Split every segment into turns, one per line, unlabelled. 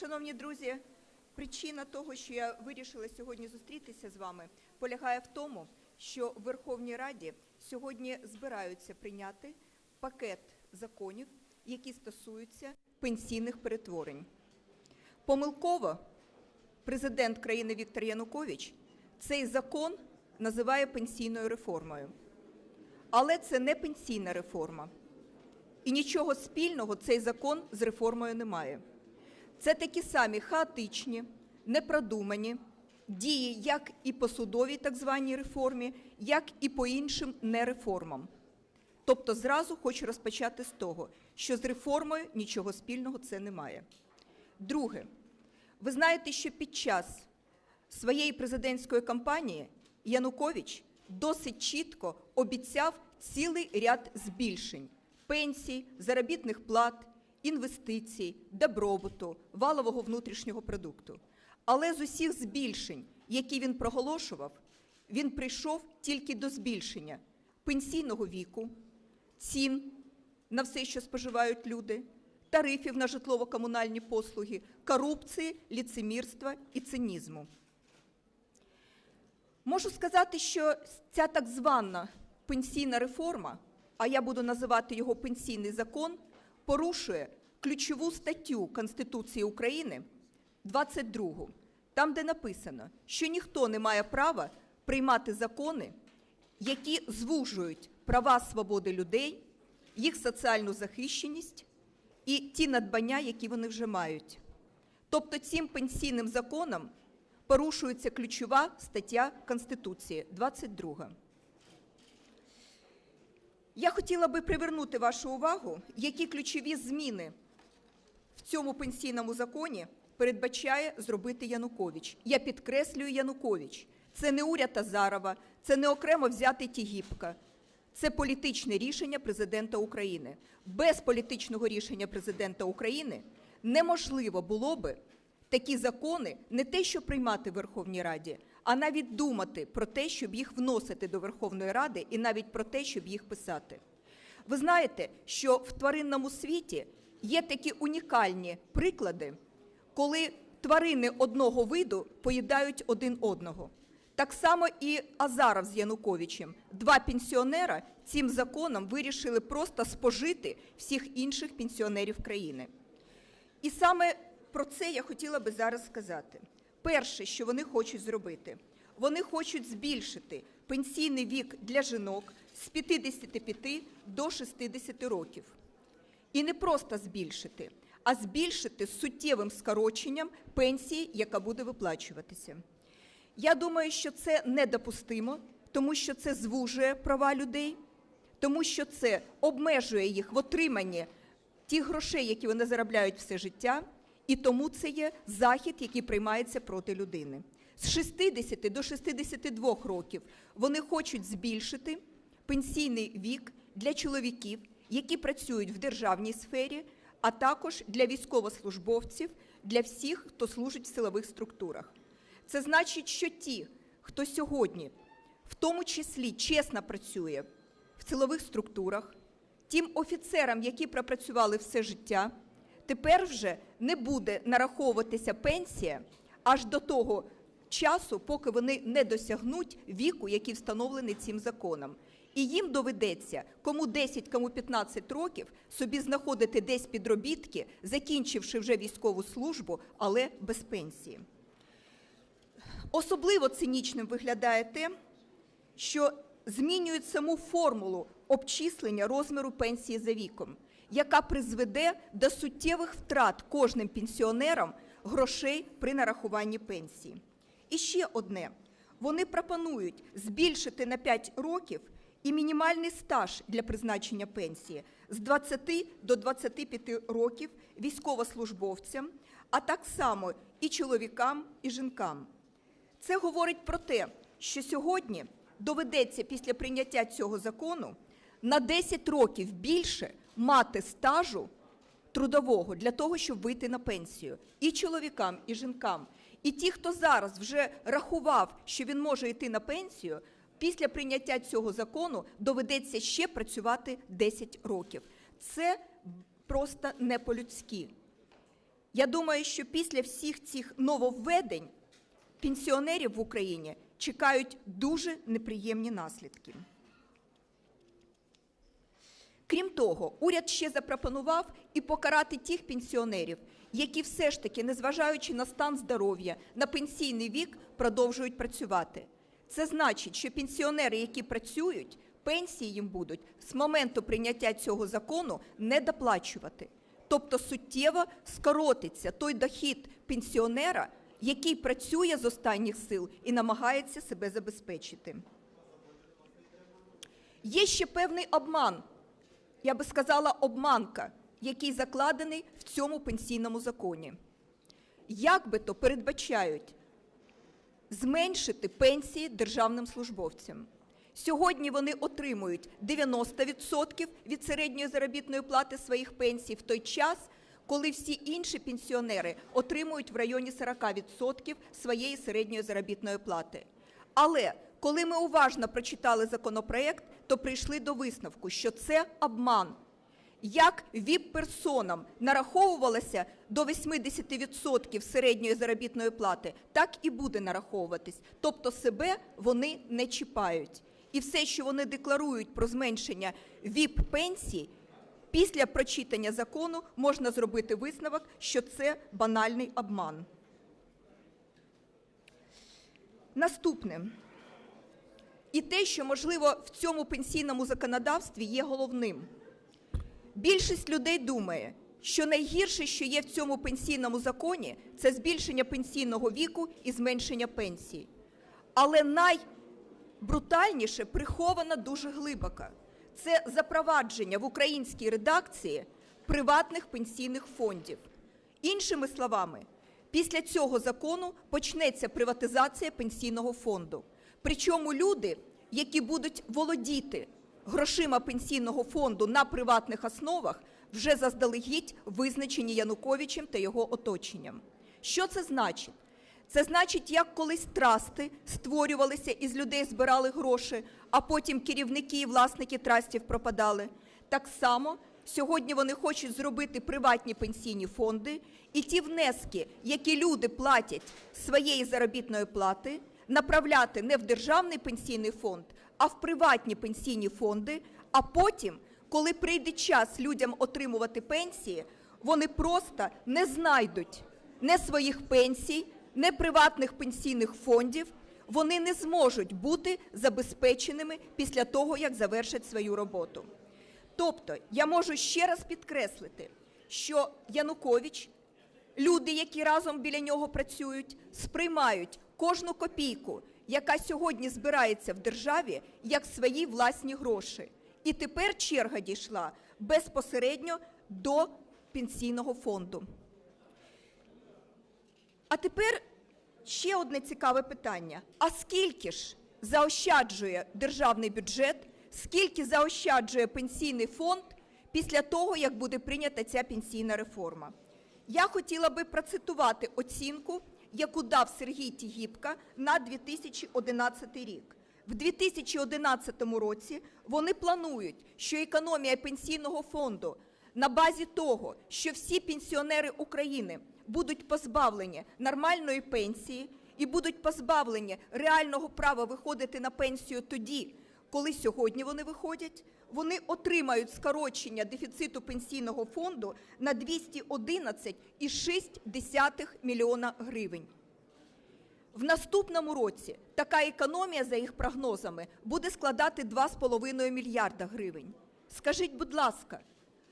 Шановні друзі, причина того, що я вирішила сьогодні зустрітися з вами, полягає в тому, що в Верховній Раді сьогодні збираються прийняти пакет законів, які стосуються пенсійних перетворень. Помилково президент країни Віктор Янукович цей закон називає пенсійною реформою. Але це не пенсійна реформа. І нічого спільного цей закон з реформою не має. Це такі самі хаотичні, непродумані дії, як і по судовій так званій реформі, як і по іншим нереформам. Тобто зразу хочу розпочати з того, що з реформою нічого спільного це не має. Друге, ви знаєте, що під час своєї президентської кампанії Янукович досить чітко обіцяв цілий ряд збільшень пенсій, заробітних плат, інвестицій, добробуту, валового внутрішнього продукту. Але з усіх збільшень, які він проголошував, він прийшов тільки до збільшення пенсійного віку, цін на все, що споживають люди, тарифів на житлово-комунальні послуги, корупції, ліцемірства і цинізму. Можу сказати, що ця так звана пенсійна реформа, а я буду називати його пенсійний закон, порушує ключову статтю Конституції України 22, там, де написано, що ніхто не має права приймати закони, які звужують права свободи людей, їх соціальну захищеність і ті надбання, які вони вже мають. Тобто цим пенсійним законом порушується ключова стаття Конституції 22. Я хотіла би привернути вашу увагу, які ключові зміни в цьому пенсійному законі передбачає зробити Янукович. Я підкреслюю Янукович. Це не уряд Азарова, це не окремо взятий Тігіпка. Це політичне рішення президента України. Без політичного рішення президента України неможливо було би такі закони не те, що приймати в Верховній Раді, а навіть думати про те, щоб їх вносити до Верховної Ради, і навіть про те, щоб їх писати. Ви знаєте, що в тваринному світі є такі унікальні приклади, коли тварини одного виду поїдають один одного. Так само і Азаров з Януковичем. Два пенсіонера цим законом вирішили просто спожити всіх інших пенсіонерів країни. І саме про це я хотіла би зараз сказати. Перше, що вони хочуть зробити, вони хочуть збільшити пенсійний вік для жінок з 55 до 60 років. І не просто збільшити, а збільшити з суттєвим скороченням пенсії, яка буде виплачуватися. Я думаю, що це недопустимо, тому що це звужує права людей, тому що це обмежує їх в отриманні тих грошей, які вони заробляють все життя, і тому це є захід, який приймається проти людини. З 60 до 62 років вони хочуть збільшити пенсійний вік для чоловіків, які працюють в державній сфері, а також для військовослужбовців, для всіх, хто служить в силових структурах. Це значить, що ті, хто сьогодні, в тому числі чесно працює в силових структурах, тим офіцерам, які пропрацювали все життя, тепер вже не буде нараховуватися пенсія аж до того часу, поки вони не досягнуть віку, який встановлений цим законом. І їм доведеться кому 10, кому 15 років собі знаходити десь підробітки, закінчивши вже військову службу, але без пенсії. Особливо цинічним виглядає те, що змінюють саму формулу обчислення розміру пенсії за віком, яка призведе до суттєвих втрат кожним пенсіонерам грошей при нарахуванні пенсії. І ще одне: вони пропонують збільшити на 5 років і мінімальний стаж для призначення пенсії з 20 до 25 років військовослужбовцям, а так само і чоловікам, і жінкам. Це говорить про те, що сьогодні доведеться після прийняття цього закону на 10 років більше мати стажу трудового для того, щоб вийти на пенсію і чоловікам, і жінкам. І ті, хто зараз вже рахував, що він може йти на пенсію, після прийняття цього закону доведеться ще працювати 10 років. Це просто не по-людськи. Я думаю, що після всіх цих нововведень пенсіонерів в Україні чекають дуже неприємні наслідки. Крім того, уряд ще запропонував і покарати тих пенсіонерів, які все ж таки, незважаючи на стан здоров'я, на пенсійний вік, продовжують працювати. Це значить, що пенсіонери, які працюють, пенсії їм будуть з моменту прийняття цього закону не доплачувати. Тобто суттєво скоротиться той дохід пенсіонера, який працює з останніх сил і намагається себе забезпечити. Є ще певний обман, я би сказала, обманка, який закладений в цьому пенсійному законі. Як би то передбачають зменшити пенсії державним службовцям. Сьогодні вони отримують 90% від середньої заробітної плати своїх пенсій в той час, коли всі інші пенсіонери отримують в районі 40% своєї середньої заробітної плати. Але коли ми уважно прочитали законопроект, то прийшли до висновку, що це обман. Як ВІП-персонам нараховувалося до 80% середньої заробітної плати, так і буде нараховуватись. Тобто себе вони не чіпають. І все, що вони декларують про зменшення ВІП-пенсій, після прочитання закону можна зробити висновок, що це банальний обман. Наступне. І те, що, можливо, в цьому пенсійному законодавстві є головним. Більшість людей думає, що найгірше, що є в цьому пенсійному законі, це збільшення пенсійного віку і зменшення пенсії. Але найбрутальніше приховано дуже глибоко. Це запровадження в українській редакції приватних пенсійних фондів. Іншими словами, після цього закону почнеться приватизація пенсійного фонду. Причому люди, які будуть володіти грошима пенсійного фонду на приватних основах, вже заздалегідь визначені Януковичем та його оточенням. Що це значить? Це значить, як колись трасти створювалися із людей збирали гроші, а потім керівники і власники трастів пропадали. Так само сьогодні вони хочуть зробити приватні пенсійні фонди, і ті внески, які люди платять своєї заробітної плати, направляти не в державний пенсійний фонд, а в приватні пенсійні фонди. А потім, коли прийде час людям отримувати пенсії, вони просто не знайдуть не своїх пенсій, не приватних пенсійних фондів. Вони не зможуть бути забезпеченими після того, як завершать свою роботу. Тобто, я можу ще раз підкреслити, що Янукович, люди, які разом біля нього працюють, сприймають кожну копійку, яка сьогодні збирається в державі, як свої власні гроші. І тепер черга дійшла безпосередньо до пенсійного фонду. А тепер ще одне цікаве питання: а скільки ж заощаджує державний бюджет, скільки заощаджує пенсійний фонд після того, як буде прийнята ця пенсійна реформа? Я хотіла би процитувати оцінку, яку дав Сергій Тігіпка на 2011 рік. В 2011 році вони планують, що економія пенсійного фонду на базі того, що всі пенсіонери України будуть позбавлені нормальної пенсії і будуть позбавлені реального права виходити на пенсію тоді, коли сьогодні вони виходять, вони отримають скорочення дефіциту пенсійного фонду на 211,6 мільйона гривень. В наступному році така економія, за їх прогнозами, буде складати 2,5 мільярда гривень. Скажіть, будь ласка,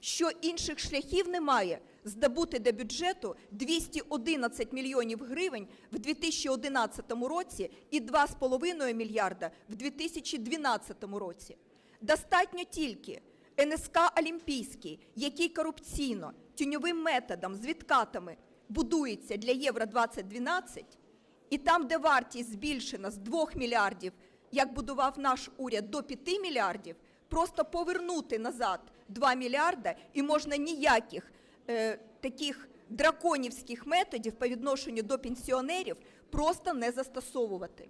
що інших шляхів немає здобути до бюджету 211 мільйонів гривень в 2011 році і 2,5 мільярда в 2012 році? Достатньо тільки НСК Олімпійський, який корупційно тіньовим методом з відкатами будується для Євро 2012, і там, де вартість збільшена з 2 мільярдів, як будував наш уряд, до 5 мільярдів, просто повернути назад 2 мільярда, і можна ніяких е, таких драконівських методів по відношенню до пенсіонерів просто не застосовувати.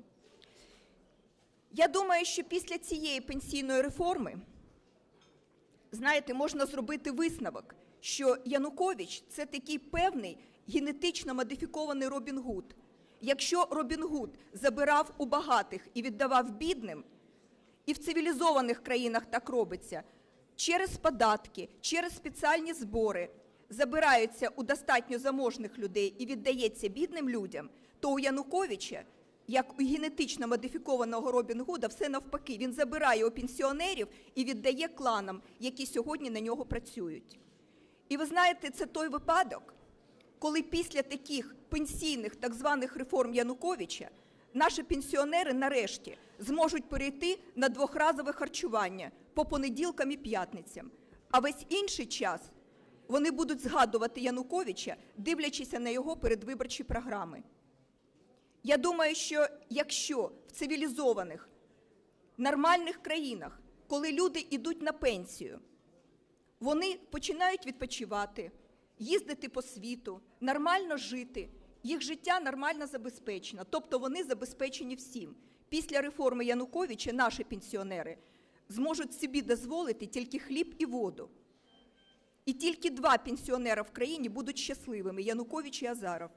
Я думаю, що після цієї пенсійної реформи, знаєте, можна зробити висновок, що Янукович це такий певний генетично модифікований Робін Гуд. Якщо Робін Гуд забирав у багатих і віддавав бідним, і в цивілізованих країнах так робиться, через податки, через спеціальні збори забираються у достатньо заможних людей і віддається бідним людям, то у Януковича, як у генетично модифікованого Робін Гуда, все навпаки. Він забирає у пенсіонерів і віддає кланам, які сьогодні на нього працюють. І ви знаєте, це той випадок, коли після таких пенсійних так званих реформ Януковича наші пенсіонери нарешті зможуть перейти на двохразове харчування по понеділкам і п'ятницям. А весь інший час вони будуть згадувати Януковича, дивлячись на його передвиборчі програми. Я думаю, що якщо в цивілізованих, нормальних країнах, коли люди йдуть на пенсію, вони починають відпочивати, їздити по світу, нормально жити, їх життя нормально забезпечено, тобто вони забезпечені всім. Після реформи Януковича наші пенсіонери зможуть собі дозволити тільки хліб і воду. І тільки два пенсіонера в країні будуть щасливими Янукович і Азаров.